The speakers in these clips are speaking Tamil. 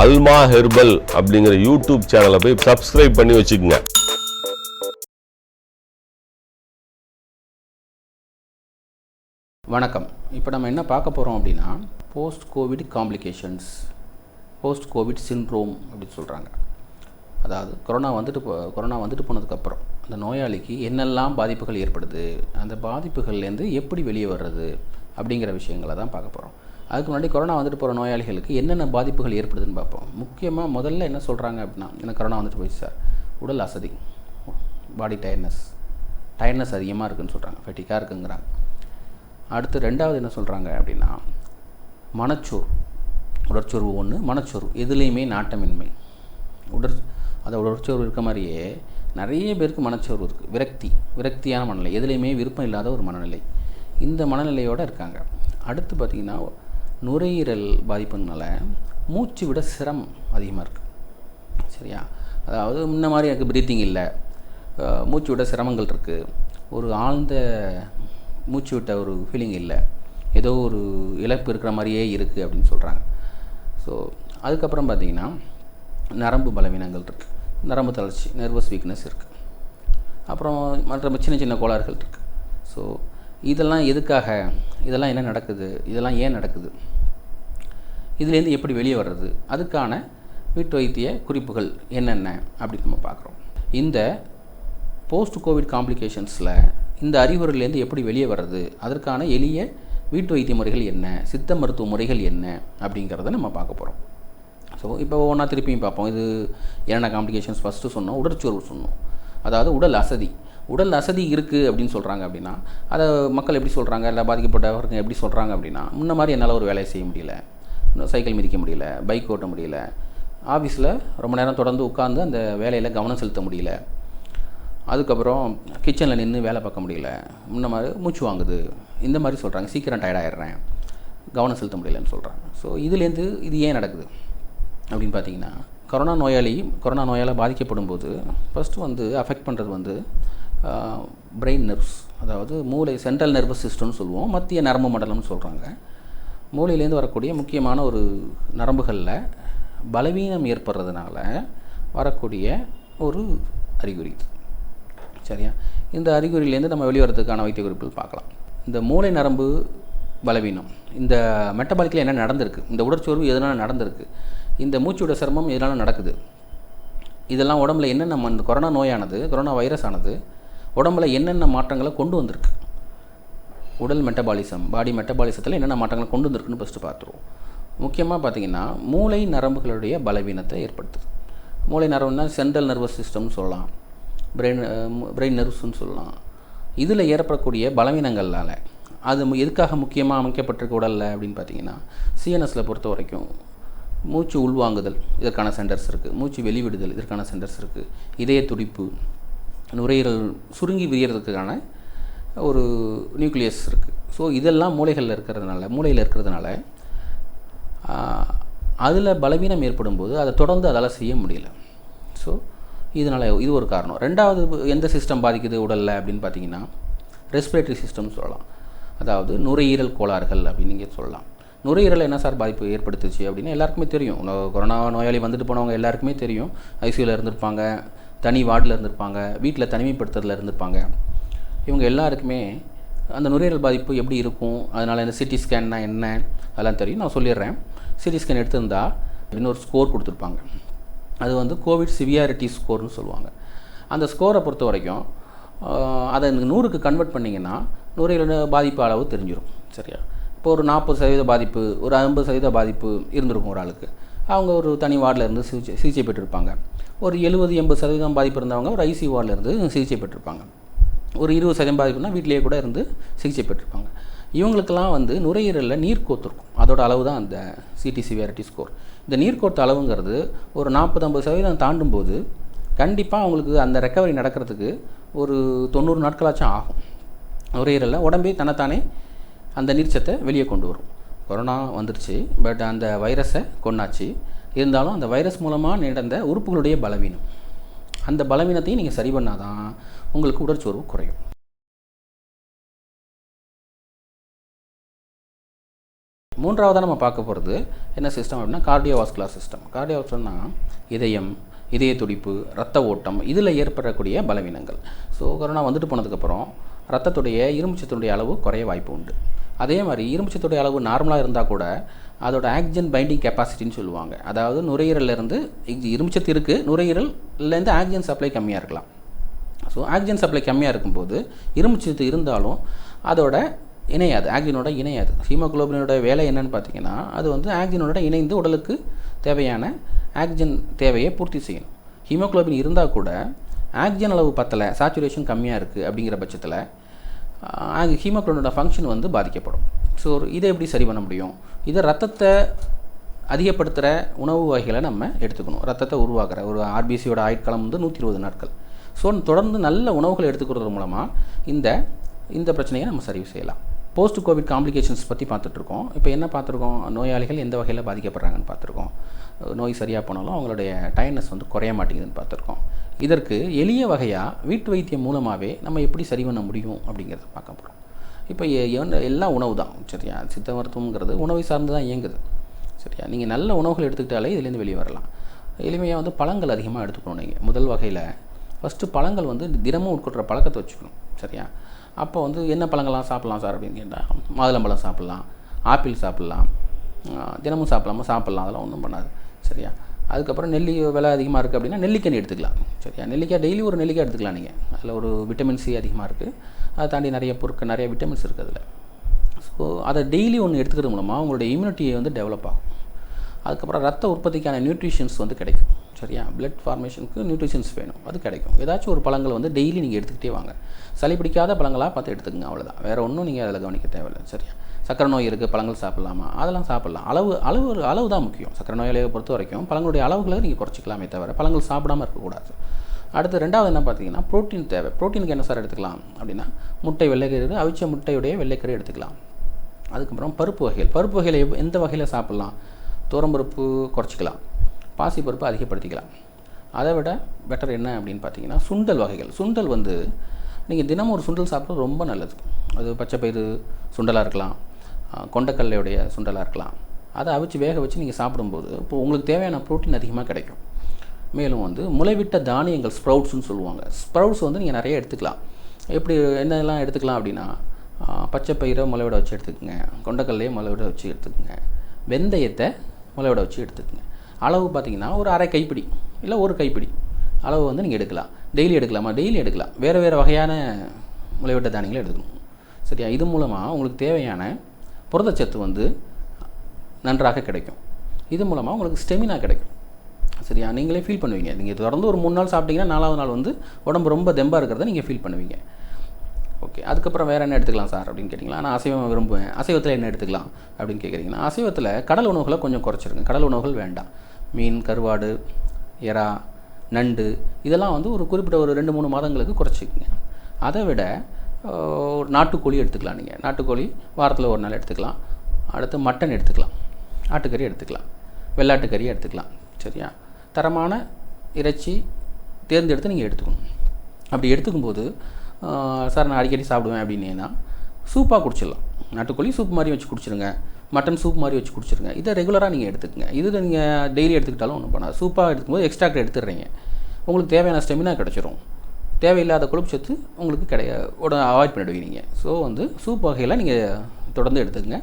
அல்மா ஹெர்பல் அப்படிங்கிற யூடியூப் சேனலை போய் சப்ஸ்கிரைப் பண்ணி வச்சுக்கோங்க. வணக்கம். இப்போ நம்ம என்ன பார்க்க போகிறோம் அப்படின்னா post covid complications post covid syndrome அப்படின்னு சொல்கிறாங்க அதாவது கொரோனா வந்துட்டு போ கொரோனா வந்துட்டு போனதுக்கப்புறம் அந்த நோயாளிக்கு என்னெல்லாம் பாதிப்புகள் ஏற்படுது அந்த பாதிப்புகள்லேருந்து எப்படி வெளியே வர்றது அப்படிங்கிற விஷயங்களை தான் பார்க்க போகிறோம் அதுக்கு முன்னாடி கொரோனா வந்துட்டு போகிற நோயாளிகளுக்கு என்னென்ன பாதிப்புகள் ஏற்படுதுன்னு பார்ப்போம். முக்கியமாக முதல்ல என்ன சொல்கிறாங்க அப்படின்னா எனக்கு கொரோனா வந்துட்டு போயிடுச்சு சார். உடல் அசதி பாடி டயர்னஸ் டயர்னஸ் அதிகமாக இருக்குதுன்னு சொல்கிறாங்க ஃபெட்டிக்காக இருக்குங்கிறாங்க. அடுத்து ரெண்டாவது என்ன சொல்கிறாங்க அப்படின்னா மனச்சோர் உடற்சோர்வு ஒன்று மனச்சோர்வு. எதுலேயுமே நாட்டமின்மை. உடற் அதை உடற்சோர்வு இருக்க மாதிரியே நிறைய பேருக்கு மனச்சோர்வு இருக்குது விரக்தி விரக்தியான மனநிலை. எதுலேயுமே விருப்பம் இல்லாத ஒரு மனநிலை. இந்த மனநிலையோடு இருக்காங்க. அடுத்து பார்த்திங்கன்னா நுரையீரல் பாதிப்புனால மூச்சு விட சிரமம் அதிகமாக இருக்குது சரியா? அதாவது முன்ன மாதிரி எனக்கு ப்ரீத்திங் இல்லை. மூச்சு விட சிரமங்கள் இருக்குது ஒரு ஆழ்ந்த மூச்சு விட்ட ஒரு ஃபீலிங் இல்லை. ஏதோ ஒரு இழப்பு இருக்கிற மாதிரியே இருக்குது அப்படின்னு சொல்கிறாங்க ஸோ அதுக்கப்புறம் பார்த்தீங்கன்னா நரம்பு பலவீனங்கள் இருக்குது நரம்பு தளர்ச்சி நர்வஸ் வீக்னஸ் இருக்குது அப்புறம் மற்ற சின்ன சின்ன கோளாறுகள் இருக்குது ஸோ இதெல்லாம் எதுக்காக? இதெல்லாம் என்ன நடக்குது? இதெல்லாம் ஏன் நடக்குது? இதுலேருந்து எப்படி வெளியே வர்றது? அதுக்கான வீட்டு வைத்திய குறிப்புகள் என்னென்ன? அப்படின்னு நம்ம பார்க்குறோம். இந்த போஸ்ட் கோவிட் காம்ப்ளிகேஷன்ஸில் இந்த அறிகுறிலேருந்து எப்படி வெளியே வர்றது? அதற்கான எளிய வீட்டு வைத்திய முறைகள் என்ன? சித்த மருத்துவ முறைகள் என்ன? அப்படிங்கிறத நம்ம பார்க்க போகிறோம் ஸோ இப்போ ஒவ்வொன்றா திருப்பியும் பார்ப்போம். இது என்னென்ன காம்ப்ளிகேஷன்ஸ் ஃபஸ்ட்டு சொன்னோம். உடற்சோர்வு சொன்னோம். அதாவது உடல் அசதி. உடல் அசதி இருக்குது அப்படின்னு சொல்கிறாங்க அப்படின்னா அதை மக்கள் எப்படி சொல்கிறாங்க இல்லை பாதிக்கப்பட்டவர்கள் எப்படி சொல்கிறாங்க அப்படின்னா முன்ன மாதிரி என்னால் ஒரு வேலையை செய்ய முடியல. சைக்கிள் மிதிக்க முடியல பைக் ஓட்ட முடியல. ஆஃபீஸில் ரொம்ப நேரம் தொடர்ந்து உட்காந்து அந்த வேலையில் கவனம் செலுத்த முடியல. அதுக்கப்புறம் கிச்சனில் நின்று வேலை பார்க்க முடியல. முன்ன மாதிரி மூச்சு வாங்குது. இந்த மாதிரி சொல்கிறாங்க சீக்கிரம் tired ஆயிடுறேன். கவனம் செலுத்த முடியலன்னு சொல்கிறாங்க ஸோ இதுலேருந்து இது ஏன் நடக்குது? அப்படின்னு பார்த்தீங்கன்னா கொரோனா நோயாளி கொரோனா நோயால் பாதிக்கப்படும் போது ஃபஸ்ட்டு வந்து அஃபெக்ட் பண்ணுறது வந்து பிரெயின் நர்வ்ஸ் அதாவது மூளை சென்ட்ரல் நர்வஸ் சிஸ்டம்னு சொல்லுவோம். மத்திய நரம்பு மண்டலம்னு சொல்கிறாங்க மூளையிலேருந்து வரக்கூடிய முக்கியமான ஒரு நரம்புகளில் பலவீனம் ஏற்படுறதுனால வரக்கூடிய ஒரு அறிகுறி. சரியா? இந்த அறிகுறியிலேருந்து நம்ம வெளிவரத்துக்கான வைத்திய குறிப்புகள் பார்க்கலாம். இந்த மூளை நரம்பு பலவீனம். இந்த மெட்டபாலிக்கில் என்ன நடந்திருக்கு? இந்த உடற்சோர்வு எதனால் நடந்திருக்கு? இந்த மூச்சுவிட சிரமம் எதனால் நடக்குது? இதெல்லாம் உடம்புல என்னென்ன ம- இந்த கொரோனா நோயானது கொரோனா வைரஸ் ஆனது உடம்புல என்னென்ன மாற்றங்களை கொண்டு வந்திருக்கு? உடல் மெட்டபாலிசம் பாடி மெட்டபாலிசத்தில் என்னென்ன மாற்றங்களை கொண்டு வந்திருக்குன்னு ஃபஸ்ட்டு பார்த்துருவோம். முக்கியமாக பார்த்தீங்கன்னா மூளை நரம்புகளுடைய பலவீனத்தை ஏற்படுத்துது. மூளை நரம்புனா சென்ட்ரல் நர்வஸ் சிஸ்டம்னு சொல்லலாம். பிரெயின் பிரெயின் நர்வ்ஸ்னு சொல்லலாம். இதில் ஏற்படக்கூடிய பலவீனங்களால் அது எதுக்காக முக்கியமாக அமைக்கப்பட்டிருக்க உடலில் அப்படின்னு பார்த்தீங்கன்னா சிஎன்எஸில் பொறுத்த வரைக்கும் மூச்சு உள்வாங்குதல் இதற்கான சென்டர்ஸ் இருக்குது மூச்சு வெளிவிடுதல் இதற்கான சென்டர்ஸ் இருக்குது இதய துடிப்பு நுரையீரல் சுருங்கி விரியறதுக்கான ஒரு நியூக்ளியஸ் இருக்குது ஸோ இதெல்லாம் மூளைகளில் இருக்கிறதுனால மூளையில் இருக்கிறதுனால அதில் பலவீனம் ஏற்படும் போது அதை தொடர்ந்து அதால் செய்ய முடியல. ஸோ இதனால் இது ஒரு காரணம். ரெண்டாவது எந்த சிஸ்டம் பாதிக்குது உடலில் அப்படின்னு பார்த்தீங்கன்னா ரெஸ்பிரேட்டரி சிஸ்டம் சொல்லலாம். அதாவது நுரையீரல் கோளாறுகள் அப்படின்னு நீங்கள் சொல்லலாம். நுரையீரல் என்ன சார் பாதிப்பு ஏற்படுத்துச்சு அப்படின்னு எல்லாருக்குமே தெரியும். கொரோனா நோயாளி வந்துட்டு போனவங்க எல்லாருக்குமே தெரியும். ஐசியூவில் இருந்திருப்பாங்க தனி வார்டில் இருந்திருப்பாங்க வீட்டில் தனிமைப்படுத்துறதுல இருந்திருப்பாங்க. இவங்க எல்லாருக்குமே அந்த நுரையீரல் பாதிப்பு எப்படி இருக்கும்? அதனால் இந்த சிடி ஸ்கேன்னா என்ன? அதெல்லாம் தெரியும். நான் சொல்லிடுறேன். சிடி ஸ்கேன் எடுத்திருந்தா இன்னொரு ஸ்கோர் கொடுத்துருப்பாங்க. அது வந்து கோவிட் சிவியாரிட்டி ஸ்கோர்னு சொல்லுவாங்க. அந்த ஸ்கோரை பொறுத்த வரைக்கும் அதை நூறுக்கு கன்வெர்ட் பண்ணிங்கன்னா நுரையீரல் பாதிப்பு அளவு தெரிஞ்சிடும் சரியா? இப்போ ஒரு நாற்பது சதவீத பாதிப்பு ஒரு ஐம்பது சதவீத பாதிப்பு இருந்திருக்கும் ஒரு ஆளுக்கு. அவங்க ஒரு தனி வார்டில் இருந்து சிகிச்சை சிகிச்சை பெற்றிருப்பாங்க. ஒரு எழுபது எண்பது சதவீதம் பாதிப்பு இருந்தவங்க ஒரு ஐசி வார்டில் இருந்து சிகிச்சை பெற்றிருப்பாங்க. ஒரு இருபது சதவீதம் பாதிப்புனா வீட்டிலேயே கூட இருந்து சிகிச்சை பெற்றிருப்பாங்க. இவங்களுக்கெல்லாம் வந்து நுரையீரலில் நீர் கோத்திருக்கும் அதோட அளவு தான் அந்த சிடி சிவியாரிட்டி ஸ்கோர் இந்த நீர் கோத்த அளவுங்கிறது ஒரு நாற்பது ஐம்பது சதவீதம் தாண்டும் போது கண்டிப்பாக அவங்களுக்கு அந்த ரெக்கவரி நடக்கிறதுக்கு ஒரு தொண்ணூறு நாட்களாச்சும் ஆகும். நுரையீரலில் உடம்பே தன்னைத்தானே அந்த நீர்ச்சத்தை வெளியே கொண்டு வரும். கொரோனா வந்துருச்சு பட் அந்த வைரஸை கொன்னாச்சு. இருந்தாலும் அந்த வைரஸ் மூலமாக நடந்த உறுப்புகளுடைய பலவீனம். அந்த பலவீனத்தையும் நீங்கள் சரி பண்ணாதான் உங்களுக்கு உடற்சோர்வு குறையும். மூன்றாவதாக நம்ம பார்க்க போகிறது என்ன சிஸ்டம் அப்படின்னா கார்டியோவாஸ்குலர் சிஸ்டம் கார்டியோவாஸ்குலர்னா இதயம் இதய துடிப்பு ரத்த ஓட்டம் இதில் ஏற்படக்கூடிய பலவீனங்கள். ஸோ கொரோனா வந்துட்டு போனதுக்கப்புறம் ரத்தத்துடைய இரும்புச்சத்துடைய அளவு குறைய வாய்ப்பு உண்டு. அதே மாதிரி இரும்புச்சத்துடைய அளவு நார்மலாக இருந்தால் கூட அதோட ஆக்சிஜன் பைண்டிங் கெப்பாசிட்டின்னு சொல்லுவாங்க. அதாவது நுரையீரலேருந்து இரும்புச்சத்து இருக்குது நுரையீரல்லேருந்து ஆக்சிஜன் சப்ளை கம்மியாக இருக்கலாம். ஸோ ஆக்சிஜன் சப்ளை கம்மியாக இருக்கும்போது இரும்புச்சத்து இருந்தாலும் அதோட இணையாது ஆக்சிஜனோட இணையாது. ஹீமோகுளோபினோட வேலை என்னன்னு பார்த்தீங்கன்னா அது வந்து ஆக்சிஜனோட இணைந்து உடலுக்கு தேவையான ஆக்சிஜன் தேவையை பூர்த்தி செய்யணும் ஹீமோகுளோபின் இருந்தால் கூட ஆக்சிஜன் அளவு பத்தலை சாச்சுரேஷன் கம்மியாக இருக்குது அப்படிங்கிற பட்சத்தில் ஹீமோகுளோபினோட ஃபங்க்ஷன் வந்து பாதிக்கப்படும். ஸோ இதை எப்படி சரி பண்ண முடியும்? இதை ரத்தத்தை அதிகப்படுத்துகிற உணவு வகைகளை நம்ம எடுத்துக்கணும். ரத்தத்தை உருவாக்குற ஒரு ஆர்பிசியோட ஆயுட்காலம் வந்து நூற்றி இருபது நாட்கள். ஸோ தொடர்ந்து நல்ல உணவுகளை எடுத்துக்கிறது மூலமாக இந்த இந்த பிரச்சனையை நம்ம சரி செய்யலாம். போஸ்ட் கோவிட் காம்ப்ளிகேஷன்ஸ் பற்றி பார்த்துட்ருக்கோம். இப்போ என்ன பார்த்துருக்கோம்? நோயாளிகள் எந்த வகையில் பாதிக்கப்படுறாங்கன்னு பார்த்துருக்கோம். நோய் சரியாக போனாலும் அவங்களுடைய டயர்னஸ் வந்து குறைய மாட்டேங்குதுன்னு பார்த்துருக்கோம். இதற்கு எளிய வகையாக வீட்டு வைத்தியம் மூலமாகவே நம்ம எப்படி சரி பண்ண முடியும் அப்படிங்கிறத பார்க்க போகிறோம் இப்போ எல்லாம் உணவு தான் சரியா? சித்த மருத்துவங்கிறது உணவை சார்ந்து தான் இயங்குது சரியா? நீங்கள் நல்ல உணவுகள் எடுத்துக்கிட்டாலே இதுலேருந்து வெளியே வரலாம். எளிமையாக வந்து பழங்கள் அதிகமாக எடுத்துக்கணும் நீங்கள் முதல் வகையில் ஃபஸ்ட்டு பழங்கள் வந்து தினமும் உட்கொள்கிற பழக்கத்தை வச்சுக்கணும் சரியா? அப்போ வந்து என்ன பழங்கள்லாம் சாப்பிட்லாம் சார் அப்படின்னு கேட்டால் மாதுளம்பழம் சாப்பிட்லாம் ஆப்பிள் சாப்பிட்லாம் தினமும் சாப்பிடலாமா சாப்பிட்லாம் அதெல்லாம் ஒன்றும் பண்ணாது சரியா? அதுக்கப்புறம் நெல்லி விலை அதிகமாக இருக்குது அப்படின்னா நெல்லிக்கனி எடுத்துக்கலாம். சரியா? நெல்லிக்காய் டெய்லி ஒரு நெல்லிக்காய் எடுத்துக்கலாம் நீங்கள் அதில் ஒரு விட்டமின் சி அதிகமாக இருக்குது அதை தாண்டி நிறைய பொருட்கள் நிறைய விட்டமின்ஸ் இருக்குது அதில். ஸோ அதை டெய்லி ஒன்று எடுத்துக்கிறது மூலமாக உங்களுடைய இம்யூனிட்டியை வந்து டெவலப் ஆகும். அதுக்கப்புறம் ரத்த உற்பத்திக்கான நியூட்ரிஷன்ஸ் வந்து கிடைக்கும். சரியா? பிளட் ஃபார்மேஷனுக்கு நியூட்ரிஷன்ஸ் வேணும். அது கிடைக்கும். ஏதாச்சும் ஒரு பழங்கள் வந்து டெய்லி நீங்கள் எடுத்துக்கிட்டே வாங்க. சளி பிடிக்காத பழங்களாக பார்த்து எடுத்துக்கங்க அவ்வளோதான் வேறு ஒன்றும் நீங்கள் அதில் கவனிக்க தேவையில்லை. சரியா? சக்கரை நோய் இருக்குது பழங்கள் சாப்பிட்லாமா? அதெல்லாம் சாப்பிட்லாம். அளவு அளவு அளவு தான் முக்கியம். சக்கரை நோயாளியை பொறுத்த வரைக்கும் பழங்களுடைய அளவுகளை நீங்கள் குறைச்சிக்கலாமே தவிர பழங்கள் சாப்பிடாம இருக்கக்கூடாது. அடுத்து ரெண்டாவது என்ன பார்த்தீங்கன்னா புரோட்டீன் தேவை. ப்ரோட்டீனுக்கு என்ன சார் எடுத்துக்கலாம் அப்படின்னா முட்டை வெள்ளைக்கரு அவிச்ச முட்டையுடைய வெள்ளைக்கரு எடுத்துக்கலாம். அதுக்கப்புறம் பருப்பு வகைகள். பருப்பு வகையில் எவ்- எந்த வகையில் சாப்பிட்லாம்? துவரம்பருப்பு குறைச்சிக்கலாம். பாசிப்பருப்பு அதிகப்படுத்திக்கலாம். அதை விட பெட்டர் என்ன அப்படின்னு பார்த்தீங்கன்னா சுண்டல் வகைகள். சுண்டல் வந்து நீங்கள் தினமும் ஒரு சுண்டல் சாப்பிட்றது ரொம்ப நல்லது. அது பச்சை பயிறு சுண்டலாக இருக்கலாம். கொண்டக்கல்லையுடைய சுண்டலாக இருக்கலாம். அதை அவிச்சு வேக வச்சு நீங்கள் சாப்பிடும்போது இப்போ உங்களுக்கு தேவையான புரோட்டீன் அதிகமாக கிடைக்கும். மேலும் வந்து முளைவிட்ட தானியங்கள் ஸ்ப்ரவுட்ஸ்னு சொல்லுவாங்க. ஸ்ப்ரவுட்ஸ் வந்து நீங்கள் நிறைய எடுத்துக்கலாம். எப்படி என்னெல்லாம் எடுத்துக்கலாம் அப்படின்னா பச்சை பயிரை முளைவிட வச்சு எடுத்துக்கோங்க. கொண்டக்கல்லையே முளைவிட வச்சு எடுத்துக்கோங்க. வெந்தயத்தை முளைவிட வச்சு எடுத்துக்கோங்க. அளவு பார்த்தீங்கன்னா ஒரு அரை கைப்பிடி இல்லை ஒரு கைப்பிடி. அளவு வந்து நீங்கள் எடுக்கலாம். டெய்லி எடுக்கலாமா? டெய்லி எடுக்கலாம். வேறு வேறு வகையான முளைவிட்ட தானியங்களை எடுத்துக்கணும். சரியா? இது மூலமாக உங்களுக்கு தேவையான புரதச்சத்து வந்து நன்றாக கிடைக்கும். இது மூலமாக உங்களுக்கு ஸ்டெமினா கிடைக்கும். சரியா? நீங்களே ஃபீல் பண்ணுவீங்க. நீங்கள் தொடர்ந்து ஒரு மூணு நாள் சாப்பிட்டீங்கன்னா நாலாவது நாள் வந்து உடம்பு ரொம்ப தெம்பாக இருக்கிறத நீங்கள் ஃபீல் பண்ணுவீங்க. ஓகே. அதுக்கப்புறம் வேறு என்ன எடுத்துக்கலாம் சார் அப்படின்னு கேட்டிங்களா? நான் அசைவம் விரும்புவேன். அசைவத்தில் என்ன எடுத்துக்கலாம் அப்படின்னு கேட்குறீங்கன்னா அசைவத்தில் கடல் உணவுகளை கொஞ்சம் குறைச்சிருங்க. கடல் உணவுகள் வேண்டாம். மீன் கருவாடு எறா நண்டு இதெல்லாம் வந்து ஒரு குறிப்பிட்ட ஒரு ரெண்டு மூணு மாதங்களுக்கு குறைச்சிக்கங்க. அதை விட ஒரு நாட்டுக்கோழி எடுத்துக்கலாம் நீங்கள் நாட்டுக்கோழி வாரத்தில் ஒரு நாள் எடுத்துக்கலாம். அடுத்து மட்டன் எடுத்துக்கலாம். ஆட்டுக்கறி எடுத்துக்கலாம். வெள்ளாட்டுக்கறியை எடுத்துக்கலாம். சரியா? தரமான இறைச்சி தேர்ந்தெடுத்து நீங்கள் எடுத்துக்கணும். அப்படி எடுத்துக்கும்போது சார் நான் அடிக்கடி சாப்பிடுவேன் அப்படின்னா சூப்பாக குடிச்சிடலாம். நாட்டுக்கோழி சூப் மாதிரி வச்சு குடிச்சிருங்க. மட்டன் சூப் மாதிரி வச்சு குடிச்சிருங்க. இதை ரெகுலராக நீங்கள் எடுத்துக்கங்க. இது நீங்கள் டெய்லி எடுத்துக்கிட்டாலும் ஒன்றும் பண்ணாது. சூப்பாக எடுக்கும்போது எக்ஸ்ட்ராக்ட் எடுத்துடுறீங்க. உங்களுக்கு தேவையான ஸ்டெமினா கிடச்சிரும். தேவையில்லாத கொழுப்பு சத்து உங்களுக்கு கிடையா உடனே அவாய்ட் பண்ணிடுவீங்க ஸோ வந்து சூப் வகையில் நீங்கள் தொடர்ந்து எடுத்துக்கங்க.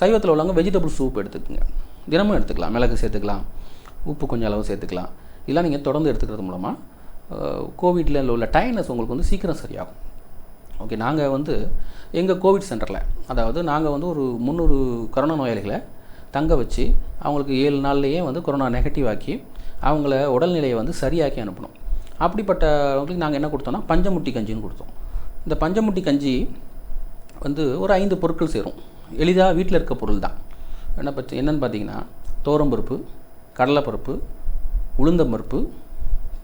சைவத்தில் உள்ளவங்க வெஜிடபிள் சூப் எடுத்துக்கோங்க. தினமும் எடுத்துக்கலாம். மிளகு சேர்த்துக்கலாம். உப்பு கொஞ்சம் அளவு சேர்த்துக்கலாம். இதெல்லாம் நீங்கள் தொடர்ந்து எடுத்துக்கிறது மூலமாக கோவிட்டில் உள்ள டயர்னஸ் உங்களுக்கு வந்து சீக்கிரம் சரியாகும். ஓகே நாங்கள் வந்து எங்கள் கோவிட் சென்டரில் அதாவது நாங்கள் வந்து ஒரு முந்நூறு கொரோனா நோயாளிகளை தங்க வச்சு அவங்களுக்கு ஏழு நாள்லேயே வந்து கொரோனா நெகட்டிவ் ஆக்கி அவங்கள உடல்நிலையை வந்து சரியாக்கி அனுப்பணும். அப்படிப்பட்டவங்களுக்கு நாங்கள் என்ன கொடுத்தோம்னா பஞ்சமுட்டி கஞ்சின்னு கொடுத்தோம். இந்த பஞ்சமுட்டி கஞ்சி வந்து ஒரு ஐந்து பொருட்கள் சேரும். எளிதாக வீட்டில் இருக்க பொருள் தான். என்ன பற்றி என்னென்னு பார்த்தீங்கன்னா தோரம்பருப்பு கடலைப்பருப்பு உளுந்தம்பருப்பு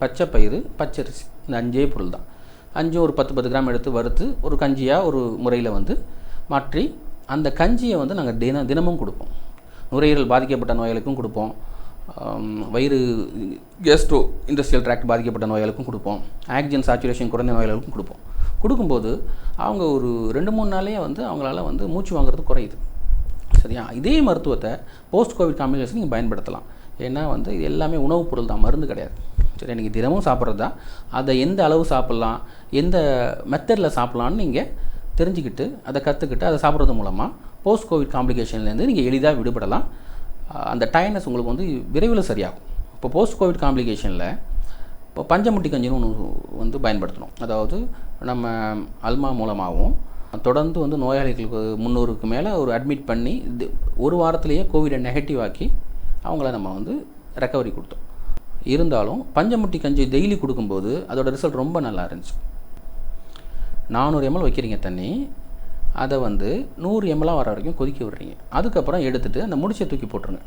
பச்சை பயிறு பச்சரிசி. இந்த அஞ்சே பொருள் தான். அஞ்சும் ஒரு பத்து பத்து கிராம் எடுத்து வறுத்து ஒரு கஞ்சியாக ஒரு முறையில் வந்து மாற்றி அந்த கஞ்சியை வந்து நாங்கள் தின தினமும் கொடுப்போம். நுரையீரல் பாதிக்கப்பட்ட நோயாளிக்கும் கொடுப்போம். வயிறு கேஸ்ட்ரோ இண்டஸ்ட்ரியல் ட்ராக்ட் பாதிக்கப்பட்ட நோயாளிக்கும் கொடுப்போம். ஆக்சிஜன் சாச்சுரேஷன் குறைந்த நோயாளிகளுக்கும் கொடுப்போம். கொடுக்கும்போது அவங்க ஒரு ரெண்டு மூணு நாளே வந்து அவங்களால வந்து மூச்சு வாங்குறது குறையுது. சரியா? இதே மருத்துவத்தை போஸ்ட் கோவிட் காம்ப்ளிகேஷன் நீங்கள் பயன்படுத்தலாம். ஏன்னா வந்து இது எல்லாமே உணவுப் பொருள் தான் மருந்து கிடையாது. சரி நீங்கள் தினமும் சாப்பிட்றது தான். அதை எந்த அளவு சாப்பிட்லாம் எந்த மெத்தடில் சாப்பிட்லான்னு நீங்கள் தெரிஞ்சுக்கிட்டு அதை கற்றுக்கிட்டு அதை சாப்பிட்றது மூலமாக போஸ்ட் கோவிட் காம்ப்ளிகேஷன்லேருந்து நீங்கள் எளிதாக விடுபடலாம். அந்த டயர்னஸ் உங்களுக்கு வந்து விரைவில் சரியாகும். இப்போ போஸ்ட் கோவிட் காம்ப்ளிகேஷனில் இப்போ பஞ்சமுட்டி கஞ்சின்னு ஒன்று வந்து பயன்படுத்தணும். அதாவது நம்ம அல்மா மூலமாகவும் தொடர்ந்து வந்து நோயாளிகளுக்கு முந்நூறுக்கு மேலே ஒரு அட்மிட் பண்ணி இது ஒரு வாரத்திலேயே கோவிடை நெகட்டிவ் ஆக்கி அவங்கள நம்ம வந்து ரெக்கவரி கொடுத்தோம். இருந்தாலும் பஞ்சமுட்டி கஞ்சி டெய்லி கொடுக்கும்போது அதோட ரிசல்ட் ரொம்ப நல்லா இருந்துச்சு. நானூறு எம்எல் வைக்கிறீங்க தண்ணி. அதை வந்து நூறு எம்எல்லாம் வர வரைக்கும் கொதிக்க விடுறீங்க. அதுக்கப்புறம் எடுத்துகிட்டு அந்த முடிச்சை தூக்கி போட்டுருங்க.